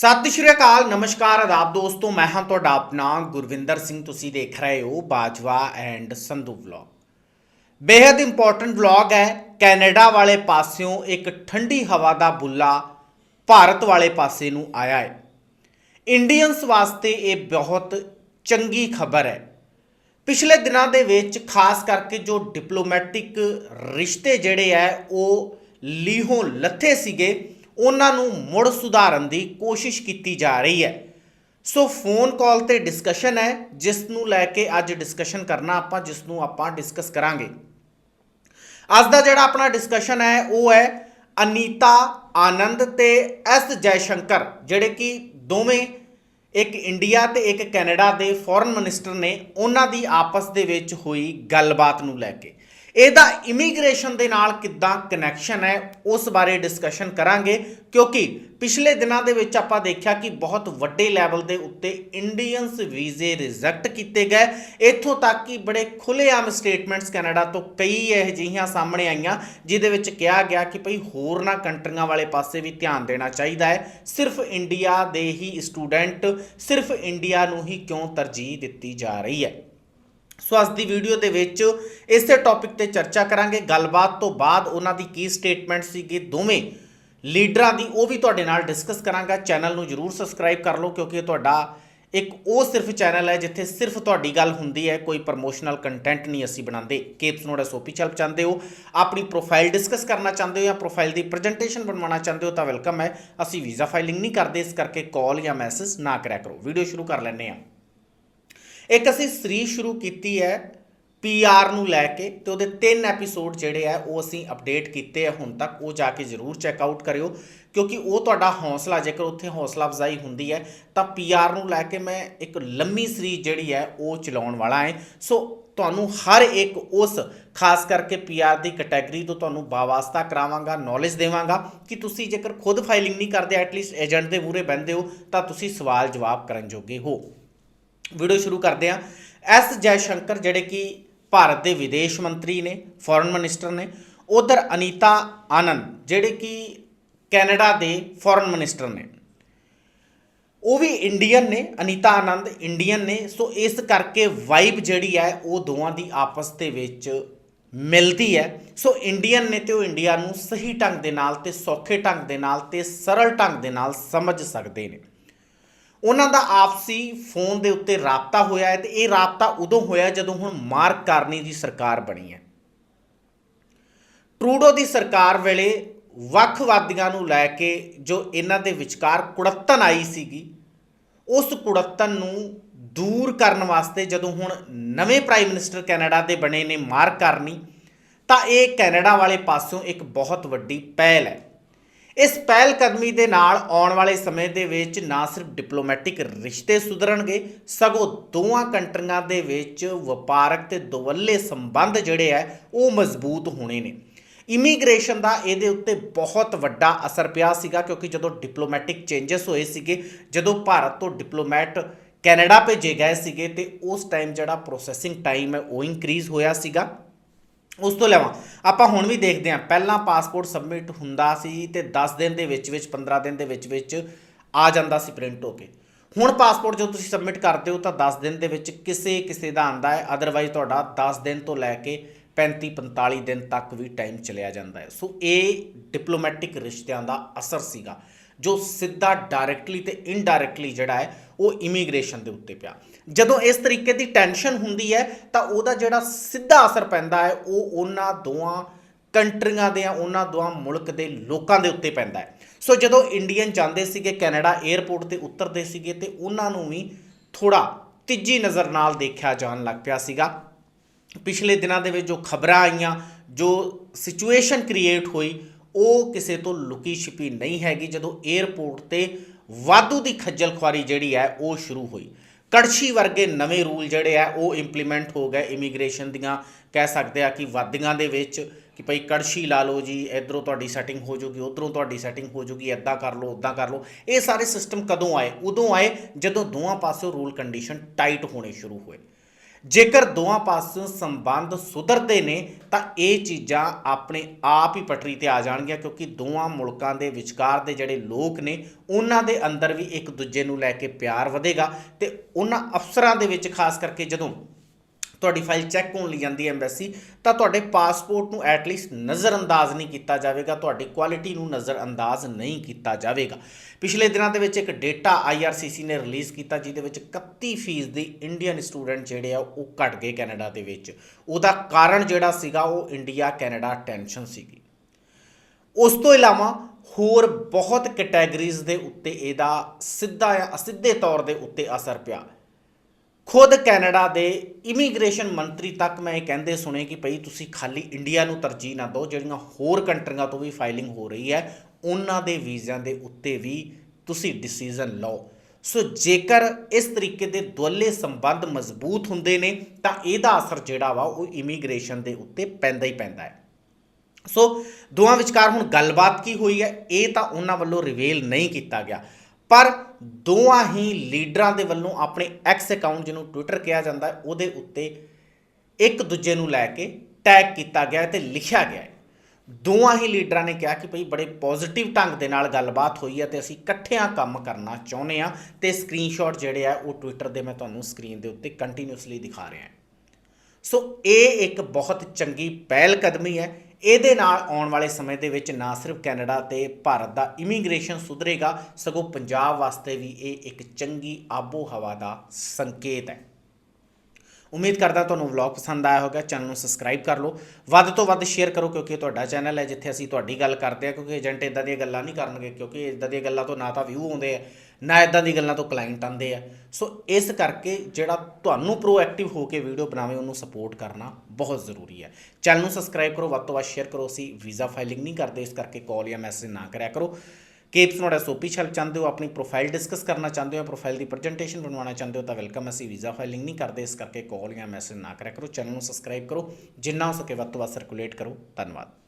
ਸਤਿ ਸ਼੍ਰੀ ਅਕਾਲ, ਨਮਸਕਾਰ ਆਦਾਬ ਦੋਸਤੋ, ਮੈਂ ਹਾਂ ਤੁਹਾਡਾ ਆਪਣਾ ਗੁਰਵਿੰਦਰ ਸਿੰਘ, ਤੁਸੀਂ ਦੇਖ ਰਹੇ ਹੋ ਬਾਜਵਾ ਐਂਡ ਸੰਧੂ ਵਲੌਗ। ਬੇहद ਇੰਪੋਰਟੈਂਟ ਵਲੌਗ ਹੈ, ਕੈਨੇਡਾ ਵਾਲੇ ਪਾਸਿਓਂ ਇੱਕ ਠੰਡੀ ਹਵਾ ਦਾ ਬੁੱਲਾ ਭਾਰਤ ਵਾਲੇ ਪਾਸੇ ਨੂੰ ਆਇਆ ਹੈ। ਇੰਡੀਅਨਸ ਵਾਸਤੇ ਇਹ ਬਹੁਤ ਚੰਗੀ ਖਬਰ ਹੈ। ਪਿਛਲੇ ਦਿਨਾਂ ਦੇ ਵਿੱਚ, ਖਾਸ ਕਰਕੇ ਜੋ ਡਿਪਲੋਮੈਟਿਕ ਰਿਸ਼ਤੇ ਜਿਹੜੇ ਆ ਉਹ ਲੀਹੋਂ ਲੱਥੇ ਸੀਗੇ ਉਹਨਾਂ ਨੂੰ ਮੁੜ ਸੁਧਾਰਨ ਦੀ ਕੋਸ਼ਿਸ਼ ਕੀਤੀ ਜਾ ਰਹੀ ਹੈ। ਸੋ ਫੋਨ ਕਾਲ ਤੇ ਡਿਸਕਸ਼ਨ ਹੈ, ਜਿਸ ਨੂੰ ਲੈ ਕੇ ਅੱਜ ਡਿਸਕਸ਼ਨ ਕਰਨਾ ਆਪਾਂ, ਜਿਸ ਨੂੰ ਆਪਾਂ ਡਿਸਕਸ ਕਰਾਂਗੇ। ਅੱਜ ਦਾ ਜਿਹੜਾ ਆਪਣਾ ਡਿਸਕਸ਼ਨ ਹੈ, ਉਹ ਹੈ ਅਨੀਤਾ ਆਨੰਦ ਤੇ ਐਸ ਜੈਸ਼ੰਕਰ, ਜਿਹੜੇ ਕਿ ਦੋਵੇਂ ਇੱਕ ਇੰਡੀਆ ਤੇ ਇੱਕ ਕੈਨੇਡਾ ਦੇ ਫੋਰਨ ਮਿਨਿਸਟਰ ਨੇ, ਉਹਨਾਂ ਦੀ ਆਪਸ ਦੇ ਵਿੱਚ ਹੋਈ ਗੱਲਬਾਤ ਨੂੰ ਲੈ ਕੇ। ਇਹਦਾ ਇਮੀਗ੍ਰੇਸ਼ਨ ਦੇ ਨਾਲ ਕਿੱਦਾਂ ਕਨੈਕਸ਼ਨ ਹੈ, ਉਸ ਬਾਰੇ ਡਿਸਕਸ਼ਨ ਕਰਾਂਗੇ, ਕਿਉਂਕਿ ਪਿਛਲੇ ਦਿਨਾਂ ਦੇ ਵਿੱਚ ਆਪਾਂ ਦੇਖਿਆ ਕਿ ਬਹੁਤ ਵੱਡੇ ਲੈਵਲ ਦੇ ਉੱਤੇ ਇੰਡੀਅਨਸ ਵੀਜ਼ੇ ਰਿਜੈਕਟ ਕੀਤੇ ਗਏ। ਇੱਥੋਂ ਤੱਕ ਕਿ ਬੜੇ ਖੁੱਲ੍ਹੇਆਮ ਸਟੇਟਮੈਂਟਸ ਕੈਨੇਡਾ ਤੋਂ ਕਈ ਇਹ ਜਿਹੀਆਂ ਸਾਹਮਣੇ ਆਈਆਂ, ਜਿਹਦੇ ਵਿੱਚ ਕਿਹਾ ਗਿਆ ਕਿ ਭਈ ਹੋਰਨਾਂ ਕੰਟਰੀਆਂ ਵਾਲੇ ਪਾਸੇ ਵੀ ਧਿਆਨ ਦੇਣਾ ਚਾਹੀਦਾ ਹੈ। ਸਿਰਫ ਇੰਡੀਆ ਦੇ ਹੀ ਸਟੂਡੈਂਟ ਸਿਰਫ ਇੰਡੀਆ ਨੂੰ ਹੀ ਕਿਉਂ ਤਰਜੀਹ ਦਿੱਤੀ ਜਾ ਰਹੀ ਹੈ? ਸੋ ਅੱਜ ਦੀ ਵੀਡੀਓ ਦੇ ਵਿੱਚ ਇਸੇ ਟੌਪਿਕ ਤੇ ਚਰਚਾ ਕਰਾਂਗੇ। ਗੱਲਬਾਤ ਤੋਂ ਬਾਅਦ ਉਹਨਾਂ ਦੀ ਕੀ ਸਟੇਟਮੈਂਟ ਸੀਗੀ, ਦੋਵੇਂ ਲੀਡਰਾਂ ਦੀ ਉਹ ਵੀ ਤੁਹਾਡੇ ਨਾਲ ਡਿਸਕਸ ਕਰਾਂਗਾ। ਚੈਨਲ ਨੂੰ ਜਰੂਰ ਸਬਸਕ੍ਰਾਈਬ ਕਰ ਲਓ ਕਿਉਂਕਿ ਇਹ ਤੁਹਾਡਾ ਇੱਕ ਉਹ ਸਿਰਫ ਚੈਨਲ ਹੈ ਜਿੱਥੇ ਸਿਰਫ ਤੁਹਾਡੀ ਗੱਲ ਹੁੰਦੀ ਹੈ, ਕੋਈ ਪ੍ਰਮੋਸ਼ਨਲ ਕੰਟੈਂਟ ਨਹੀਂ ਅਸੀਂ ਬਣਾਉਂਦੇ। ਕੇਪਸ ਨੋਡ ਐਸਓਪੀ ਚੱਲ ਚਾਹੁੰਦੇ ਹੋ, ਆਪਣੀ ਪ੍ਰੋਫਾਈਲ ਡਿਸਕਸ ਕਰਨਾ ਚਾਹੁੰਦੇ ਹੋ ਜਾਂ ਪ੍ਰੋਫਾਈਲ ਦੀ ਪ੍ਰੈਜੈਂਟੇਸ਼ਨ ਬਣਵਾਉਣਾ ਚਾਹੁੰਦੇ ਹੋ ਤਾਂ ਵੈਲਕਮ ਹੈ। ਅਸੀਂ ਵੀਜ਼ਾ ਫਾਈਲਿੰਗ ਨਹੀਂ ਕਰਦੇ, ਇਸ ਕਰਕੇ ਕਾਲ ਜਾਂ ਮੈਸੇਜ ਨਾ ਕਰਿਆ ਕਰੋ। ਵੀਡੀਓ ਸ਼ੁਰੂ ਕਰ ਲੈਂਦੇ ਹਾਂ। ਇੱਕ ਅਸੀਂ ਸੀਰੀਜ਼ ਸ਼ੁਰੂ ਕੀਤੀ ਹੈ ਪੀਆਰ ਨੂੰ ਲੈ ਕੇ ਤੇ ਉਹਦੇ ਤਿੰਨ ਐਪੀਸੋਡ ਜਿਹੜੇ ਆ ਉਹ ਅਸੀਂ ਅਪਡੇਟ ਕੀਤੇ ਆ, ਹੁਣ ਤੱਕ ਉਹ ਜਾ ਕੇ ਜ਼ਰੂਰ ਚੈੱਕ ਆਊਟ ਕਰਿਓ, ਕਿਉਂਕਿ ਉਹ ਤੁਹਾਡਾ ਹੌਸਲਾ, ਜੇਕਰ ਉੱਥੇ ਹੌਸਲਾ ਅਫਜ਼ਾਈ ਹੁੰਦੀ ਹੈ, ਤਾਂ ਪੀਆਰ ਨੂੰ ਲੈ ਕੇ ਮੈਂ ਇੱਕ ਲੰਮੀ ਸੀਰੀਜ਼ ਜਿਹੜੀ ਹੈ ਉਹ ਚਲਾਉਣ ਵਾਲਾ ਹੈ। ਸੋ ਤੁਹਾਨੂੰ ਹਰ ਇੱਕ ਉਸ, ਖਾਸ ਕਰਕੇ ਪੀਆਰ ਦੀ ਕੈਟਾਗਰੀ ਤੋਂ ਤੁਹਾਨੂੰ ਬਾਵਾਸਤਾ ਕਰਾਵਾਂਗਾ ਨੌਲੇਜ ਦੇਵਾਂਗਾ ਕਿ ਤੁਸੀਂ ਜੇਕਰ ਖੁਦ ਫਾਈਲਿੰਗ ਨਹੀਂ ਕਰਦੇ ਐਟਲੀਸਟ ਏਜੰਟ ਦੇ ਮੂਹਰੇ ਬਹਿੰਦੇ ਹੋ, ਤਾਂ ਤੁਸੀਂ ਸਵਾਲ ਜਵਾਬ ਕਰਨ ਜੋਗੇ ਹੋ। ਵੀਡੀਓ ਸ਼ੁਰੂ ਕਰਦੇ ਹਾਂ। ਐਸ ਜੈ ਸ਼ੰਕਰ ਜਿਹੜੇ ਕਿ ਭਾਰਤ ਦੇ ਵਿਦੇਸ਼ ਮੰਤਰੀ ਨੇ ਫੋਰਨ ਮਿਨਿਸਟਰ ਨੇ, ਉਧਰ ਅਨੀਤਾ ਆਨੰਦ, ਜਿਹੜੇ ਕਿ ਕੈਨੇਡਾ ਦੇ ਫੋਰਨ ਮਿਨਿਸਟਰ ਨੇ। ਉਹ ਵੀ ਇੰਡੀਅਨ ਨੇ, ਅਨੀਤਾ ਆਨੰਦ ਇੰਡੀਅਨ ਨੇ। ਸੋ ਇਸ ਕਰਕੇ ਵਾਈਬ ਜਿਹੜੀ ਹੈ, ਉਹ ਦੋਵਾਂ ਦੀ ਆਪਸ ਦੇ ਵਿੱਚ ਮਿਲਦੀ ਹੈ। ਸੋ ਇੰਡੀਅਨ ਨੇ ਤੇ ਉਹ ਇੰਡੀਆ ਨੂੰ ਸਹੀ ਢੰਗ ਦੇ ਨਾਲ ਤੇ ਸੌਖੇ ਢੰਗ ਦੇ ਨਾਲ ਤੇ ਸਰਲ ਢੰਗ ਦੇ ਨਾਲ ਸਮਝ ਸਕਦੇ ਨੇ। ਉਹਨਾਂ ਦਾ ਆਪਸੀ ਫੋਨ ਦੇ ਉੱਤੇ ਰਾਬਤਾ ਹੋਇਆ ਹੈ ਤੇ ਇਹ ਰਾਬਤਾ ਉਦੋਂ ਹੋਇਆ ਜਦੋਂ ਹੁਣ ਮਾਰਕ ਕਾਰਨੀ ਦੀ ਸਰਕਾਰ ਬਣੀ ਹੈ। ਟਰੂਡੋ ਦੀ ਸਰਕਾਰ ਵੇਲੇ ਵੱਖਵਾਦੀਆਂ ਨੂੰ ਲੈ ਕੇ ਜੋ ਇਹਨਾਂ ਦੇ ਵਿਚਕਾਰ ਕੁੜੱਤਨ ਆਈ ਸੀਗੀ, ਉਸ ਕੁੜੱਤਨ ਨੂੰ ਦੂਰ ਕਰਨ ਵਾਸਤੇ ਜਦੋਂ ਹੁਣ ਨਵੇਂ ਪ੍ਰਾਈਮ ਮਿਨਿਸਟਰ ਕੈਨੇਡਾ ਦੇ ਬਣੇ ਨੇ ਮਾਰਕ ਕਾਰਨੀ, ਤਾਂ ਇਹ ਕੈਨੇਡਾ ਵਾਲੇ ਪਾਸਿਓਂ ਇੱਕ ਬਹੁਤ ਵੱਡੀ ਪਹਿਲ ਹੈ। ਇਸ ਪਹਿਲ ਕਦਮੀ ਦੇ ਨਾਲ ਆਉਣ ਵਾਲੇ ਸਮੇਂ ਦੇ ਵਿੱਚ ਨਾ ਸਿਰਫ ਡਿਪਲੋਮੈਟਿਕ ਰਿਸ਼ਤੇ ਸੁਧਰਨਗੇ, ਸਗੋਂ ਦੋਵਾਂ ਕੰਟਰੀਆਂ ਦੇ ਵਿੱਚ ਵਪਾਰਕ ਤੇ ਦਵੱਲੇ ਸੰਬੰਧ ਜਿਹੜੇ ਆ, ਉਹ ਮਜ਼ਬੂਤ ਹੋਣੇ ਨੇ। ਇਮੀਗ੍ਰੇਸ਼ਨ ਦਾ ਇਹਦੇ ਉੱਤੇ ਬਹੁਤ ਵੱਡਾ ਅਸਰ ਪਿਆ ਸੀਗਾ, ਕਿਉਂਕਿ ਜਦੋਂ ਡਿਪਲੋਮੈਟਿਕ ਚੇਂਜਸ ਹੋਏ ਸੀਗੇ, ਜਦੋਂ ਭਾਰਤ ਤੋਂ ਡਿਪਲੋਮੈਟ ਕੈਨੇਡਾ ਭੇਜੇ ਗਏ ਸੀਗੇ, ਤੇ ਉਸ ਟਾਈਮ ਜਿਹੜਾ ਪ੍ਰੋਸੈਸਿੰਗ ਟਾਈਮ ਹੈ, ਉਹ ਇਨਕਰੀਜ਼ ਹੋਇਆ ਸੀਗਾ। ਉਸ ਤੋਂ ਇਲਾਵਾ ਆਪਾਂ ਹੁਣ ਵੀ ਦੇਖਦੇ ਹਾਂ, ਪਹਿਲਾਂ ਪਾਸਪੋਰਟ ਸਬਮਿਟ ਹੁੰਦਾ ਸੀ ਤੇ 10 ਦਿਨ ਦੇ ਵਿੱਚ ਵਿੱਚ 15 ਦਿਨ ਦੇ ਵਿੱਚ ਵਿੱਚ ਆ ਜਾਂਦਾ ਸੀ ਪ੍ਰਿੰਟ ਹੋ ਕੇ। ਹੁਣ ਪਾਸਪੋਰਟ ਜਦੋਂ ਤੁਸੀਂ ਸਬਮਿਟ ਕਰਦੇ ਹੋ ਤਾਂ 10 ਦਿਨ ਦੇ ਵਿੱਚ ਕਿਸੇ ਕਿਸੇ ਦਾ ਆਂਦਾ ਹੈ ਅਦਰਵਾਈਜ਼ ਤੁਹਾਡਾ 10 ਦਿਨ ਤੋਂ ਲੈ ਕੇ 35 45 ਦਿਨ ਤੱਕ ਵੀ ਟਾਈਮ ਚਲਿਆ ਜਾਂਦਾ ਹੈ। ਸੋ ਇਹ ਡਿਪਲੋਮੈਟਿਕ ਰਿਸ਼ਤਿਆਂ ਦਾ ਅਸਰ ਸੀਗਾ। ਜੋ ਸਿੱਧਾ ਡਾਇਰੈਕਟਲੀ ਤੇ ਇਨਡਾਇਰੈਕਟਲੀ ਜਿਹੜਾ ਹੈ, ਉਹ ਇਮੀਗ੍ਰੇਸ਼ਨ ਦੇ ਉੱਤੇ ਪਿਆ। ਜਦੋਂ ਇਸ ਤਰੀਕੇ ਦੀ ਟੈਨਸ਼ਨ ਹੁੰਦੀ ਹੈ, ਤਾਂ ਉਹਦਾ ਜਿਹੜਾ ਸਿੱਧਾ ਅਸਰ ਪੈਂਦਾ ਹੈ, ਉਹ ਉਹਨਾਂ ਦੋਵਾਂ ਕੰਟਰੀਆਂ ਦੇ ਆ ਉਹਨਾਂ ਦੋਵਾਂ ਮੁਲਕ ਦੇ ਲੋਕਾਂ ਦੇ ਉੱਤੇ ਪੈਂਦਾ ਹੈ। ਸੋ ਜਦੋਂ ਇੰਡੀਅਨ ਜਾਂਦੇ ਸੀਗੇ ਕੈਨੇਡਾ 에ਅਰਪੋਰਟ ਤੇ ਉਤਰਦੇ ਸੀਗੇ, ਤੇ ਉਹਨਾਂ ਨੂੰ ਵੀ ਥੋੜਾ ਤੀਜੀ ਨਜ਼ਰ ਨਾਲ ਦੇਖਿਆ ਜਾਣ ਲੱਗ ਪਿਆ ਸੀਗਾ। ਪਿਛਲੇ ਦਿਨਾਂ ਦੇ ਵਿੱਚ ਜੋ ਖਬਰਾਂ ਆਈਆਂ, ਜੋ ਸਿਚੁਏਸ਼ਨ ਕ੍ਰੀਏਟ ਹੋਈ ਉਹ ਕਿਸੇ ਤੋਂ ਲੁਕੀ ਛਿਪੀ ਨਹੀਂ ਹੈਗੀ। ਜਦੋਂ 에ਅਰਪੋਰਟ ਤੇ ਵਾਧੂ ਦੀ ਖੱਜਲ ਖੁਆਰੀ ਜਿਹੜੀ ਹੈ, ਉਹ ਸ਼ੁਰੂ ਹੋਈ। ਕੜਛੀ ਵਰਗੇ ਨਵੇਂ ਰੂਲ ਜਿਹੜੇ ਆ ਉਹ ਇੰਪਲੀਮੈਂਟ ਹੋ ਗਏ। ਇਮੀਗ੍ਰੇਸ਼ਨ ਦੀਆਂ ਕਹਿ ਸਕਦੇ ਆ ਕਿ ਵਾਦੀਆਂ ਦੇ ਵਿੱਚ ਕਿ ਭਈ ਕੜਛੀ ਲਾ ਲਓ ਜੀ, ਇਧਰੋਂ ਤੁਹਾਡੀ ਸੈਟਿੰਗ ਹੋ ਜਾਊਗੀ ਉਧਰੋਂ ਤੁਹਾਡੀ ਸੈਟਿੰਗ ਹੋ ਜਾਊਗੀ ਐਦਾਂ ਕਰ ਲਓ ਉਦਾਂ ਕਰ ਲਓ। ਇਹ ਸਾਰੇ ਸਿਸਟਮ ਕਦੋਂ ਆਏ? ਉਦੋਂ ਆਏ ਜਦੋਂ ਦੋਵਾਂ ਪਾਸਿਓਂ ਰੂਲ ਕੰਡੀਸ਼ਨ ਟਾਈਟ ਹੋਣੇ ਸ਼ੁਰੂ ਹੋਏ। ਜੇਕਰ ਦੋਵਾਂ ਪਾਸਿਓਂ ਸੰਬੰਧ ਸੁਧਰਦੇ ਨੇ, ਤਾਂ ਇਹ ਚੀਜ਼ਾਂ ਆਪਣੇ ਆਪ ਹੀ ਪਟਰੀ ਤੇ ਆ ਜਾਣਗੀਆਂ, ਕਿਉਂਕਿ ਦੋਵਾਂ ਮੁਲਕਾਂ ਦੇ ਵਿਚਕਾਰ ਦੇ ਜਿਹੜੇ ਲੋਕ ਨੇ, ਉਹਨਾਂ ਦੇ ਅੰਦਰ ਵੀ ਇੱਕ ਦੂਜੇ ਨੂੰ ਲੈ ਕੇ ਪਿਆਰ ਵਧੇਗਾ ਤੇ ਉਹਨਾਂ ਅਫਸਰਾਂ ਦੇ ਵਿੱਚ, ਖਾਸ ਕਰਕੇ ਜਦੋਂ ਤੁਹਾਡੀ ਫਾਈਲ ਚੈੱਕ ਹੋਣ ਲਈ ਜਾਂਦੀ ਹੈ ਐਮਬੈਸੀ, ਤਾਂ ਤੁਹਾਡੇ ਪਾਸਪੋਰਟ ਨੂੰ ਐਟਲੀਸਟ ਨਜ਼ਰਅੰਦਾਜ਼ ਨਹੀਂ ਕੀਤਾ ਜਾਵੇਗਾ, ਤੁਹਾਡੀ ਕੁਆਲਿਟੀ ਨੂੰ ਨਜ਼ਰਅੰਦਾਜ਼ ਨਹੀਂ ਕੀਤਾ ਜਾਵੇਗਾ। ਪਿਛਲੇ ਦਿਨਾਂ ਦੇ ਵਿੱਚ ਇੱਕ ਡੇਟਾ ਆਈਆਰਸੀਸੀ ਨੇ ਰਿਲੀਜ਼ ਕੀਤਾ, ਜਿਹਦੇ ਵਿੱਚ 31% ਦੀ ਇੰਡੀਅਨ ਸਟੂਡੈਂਟ ਜਿਹੜੇ ਆ, ਉਹ ਘਟ ਗਏ ਕੈਨੇਡਾ ਦੇ ਵਿੱਚ। ਉਹਦਾ ਕਾਰਨ ਜਿਹੜਾ ਸੀਗਾ, ਉਹ ਇੰਡੀਆ ਕੈਨੇਡਾ ਟੈਨਸ਼ਨ ਸੀਗੀ। ਉਸ ਤੋਂ ਇਲਾਵਾ ਹੋਰ ਬਹੁਤ ਕੈਟਾਗਰੀਜ਼ ਦੇ ਉੱਤੇ ਇਹਦਾ ਸਿੱਧਾ ਜਾਂ ਅਸਿੱਧੇ ਤੌਰ ਦੇ ਉੱਤੇ ਅਸਰ ਪਿਆ। ਖੁਦ ਕੈਨੇਡਾ ਦੇ ਇਮੀਗ੍ਰੇਸ਼ਨ ਮੰਤਰੀ ਤੱਕ ਮੈਂ ਇਹ ਕਹਿੰਦੇ ਸੁਣੇ ਕਿ ਭਈ ਤੁਸੀਂ ਖਾਲੀ ਇੰਡੀਆ ਨੂੰ ਤਰਜੀਹ ਨਾ ਦਿਓ, ਜਿਹੜੀਆਂ ਹੋਰ ਕੰਟਰੀਆਂ ਤੋਂ ਵੀ ਫਾਈਲਿੰਗ ਹੋ ਰਹੀ ਹੈ, ਉਹਨਾਂ ਦੇ ਵੀਜ਼ਿਆਂ ਦੇ ਉੱਤੇ ਵੀ ਤੁਸੀਂ ਡਿਸੀਜਨ ਲਓ। ਸੋ ਜੇਕਰ ਇਸ ਤਰੀਕੇ ਦੇ ਦੁੱਲੇ ਸੰਬੰਧ ਮਜ਼ਬੂਤ ਹੁੰਦੇ ਨੇ, ਤਾਂ ਇਹਦਾ ਅਸਰ ਜਿਹੜਾ ਵਾ ਉਹ ਇਮੀਗ੍ਰੇਸ਼ਨ ਦੇ ਉੱਤੇ ਪੈਂਦਾ ਹੀ ਪੈਂਦਾ ਹੈ। ਸੋ ਦੋਵਾਂ ਵਿਚਕਾਰ ਹੁਣ ਗੱਲਬਾਤ ਕੀ ਹੋਈ ਹੈ, ਇਹ ਤਾਂ ਉਹਨਾਂ ਵੱਲੋਂ ਰਿਵੇਲ ਨਹੀਂ ਕੀਤਾ ਗਿਆ। ਪਰ ਦੋਵਾਂ ਹੀ ਲੀਡਰਾਂ ਦੇ ਵੱਲੋਂ ਆਪਣੇ ਐਕਸ ਅਕਾਊਂਟ ਜਿਹਨੂੰ ਟਵਿੱਟਰ ਕਿਹਾ ਜਾਂਦਾ ਉਹਦੇ ਉੱਤੇ ਇੱਕ ਦੂਜੇ ਨੂੰ ਲੈ ਕੇ ਟੈਗ ਕੀਤਾ ਗਿਆ ਹੈ ਤੇ ਲਿਖਿਆ ਗਿਆ ਹੈ। ਦੋਵਾਂ ਹੀ ਲੀਡਰਾਂ ਨੇ ਕਿਹਾ ਕਿ ਭਈ ਬੜੇ ਪੋਜ਼ਿਟਿਵ ਢੰਗ ਦੇ ਨਾਲ ਗੱਲਬਾਤ ਹੋਈ ਹੈ ਤੇ ਅਸੀਂ ਇਕੱਠਿਆਂ ਕੰਮ ਕਰਨਾ ਚਾਹੁੰਦੇ ਆ ਤੇ ਸਕਰੀਨਸ਼ਾਟ ਜਿਹੜੇ ਆ, ਉਹ ਟਵਿੱਟਰ ਦੇ ਮੈਂ ਤੁਹਾਨੂੰ ਸਕਰੀਨ ਦੇ ਉੱਤੇ ਕੰਟੀਨਿਊਸਲੀ ਦਿਖਾ ਰਿਹਾ ਹਾਂ। ਸੋ ਇਹ ਇੱਕ ਬਹੁਤ ਚੰਗੀ ਪਹਿਲ ਕਦਮੀ ਹੈ। ਇਹਦੇ ਨਾਲ ਆਉਣ ਵਾਲੇ ਸਮੇਂ ਦੇ ਵਿੱਚ ਨਾ ਸਿਰਫ ਕੈਨੇਡਾ ਤੇ ਭਾਰਤ ਦਾ ਇਮੀਗ੍ਰੇਸ਼ਨ ਸੁਧਰੇਗਾ, ਸਗੋਂ ਪੰਜਾਬ ਵਾਸਤੇ ਵੀ ਇਹ ਇੱਕ ਚੰਗੀ ਆਬੋ ਹਵਾ ਦਾ ਸੰਕੇਤ ਹੈ। ਉਮੀਦ ਕਰਦਾ ਤੁਹਾਨੂੰ ਵਲੌਗ ਪਸੰਦ ਆਇਆ ਹੋਵੇਗਾ, ਚੈਨਲ ਨੂੰ ਸਬਸਕ੍ਰਾਈਬ ਕਰ ਲਓ। ਵੱਧ ਤੋਂ ਵੱਧ ਸ਼ੇਅਰ ਕਰੋ, ਕਿਉਂਕਿ ਇਹ ਤੁਹਾਡਾ ਚੈਨਲ ਹੈ, ਜਿੱਥੇ ਅਸੀਂ ਤੁਹਾਡੀ ਗੱਲ ਕਰਦੇ ਆ ਕਿਉਂਕਿ ਏਜੰਟ ਇਦਾਂ ਦੀਆਂ ਗੱਲਾਂ ਨਹੀਂ ਕਰਨਗੇ, ਕਿਉਂਕਿ ਇਦਾਂ ਦੀਆਂ ਗੱਲਾਂ ਤੋਂ ਨਾ ਤਾਂ ਵਿਊ ਆਉਂਦੇ ਆ। ਨਾ ਇਦਾਂ ਦੀ ਗੱਲਾਂ ਤੋਂ ਕਲਾਇੰਟ ਆਉਂਦੇ ਆ। ਸੋ ਇਸ ਕਰਕੇ ਜਿਹੜਾ ਤੁਹਾਨੂੰ ਪ੍ਰੋਐਕਟਿਵ ਹੋ ਕੇ ਵੀਡੀਓ ਬਣਾਵੇ, ਉਹਨੂੰ ਸਪੋਰਟ ਕਰਨਾ ਬਹੁਤ ਜ਼ਰੂਰੀ ਹੈ। ਚੈਨਲ ਨੂੰ ਸਬਸਕ੍ਰਾਈਬ ਕਰੋ, ਵੱਧ ਤੋਂ ਵੱਧ ਸ਼ੇਅਰ ਕਰੋ। ਅਸੀਂ ਵੀਜ਼ਾ ਫਾਈਲਿੰਗ ਨਹੀਂ ਕਰਦੇ, ਇਸ ਕਰਕੇ ਕਾਲ ਜਾਂ ਮੈਸੇਜ ਨਾ ਕਰਿਆ ਕਰੋ। ਕੇਪਸ ਨੋਟ ਐਸਓਪੀ ਛਲ ਚਾਹੁੰਦੇ ਹੋ, ਆਪਣੀ ਪ੍ਰੋਫਾਈਲ ਡਿਸਕਸ ਕਰਨਾ ਚਾਹੁੰਦੇ ਹੋ ਪ੍ਰੋਫਾਈਲ ਦੀ ਪ੍ਰੈਜੈਂਟੇਸ਼ਨ ਬਣਵਾਉਣਾ ਚਾਹੁੰਦੇ ਹੋ, ਤਾਂ ਵੈਲਕਮ ਅਸੀਂ ਵੀਜ਼ਾ ਫਾਈਲਿੰਗ ਨਹੀਂ ਕਰਦੇ, ਇਸ ਕਰਕੇ ਕਾਲ ਜਾਂ ਮੈਸੇਜ ਨਾ ਕਰਿਆ ਕਰੋ। ਚੈਨਲ ਨੂੰ ਸਬਸਕ੍ਰਾਈਬ ਕਰੋ। ਜਿੰਨਾ ਹੋ ਸਕੇ ਵੱਧ ਤੋਂ ਵੱਧ ਸਰਕੂਲੇਟ ਕਰੋ। ਧੰਨਵਾਦ।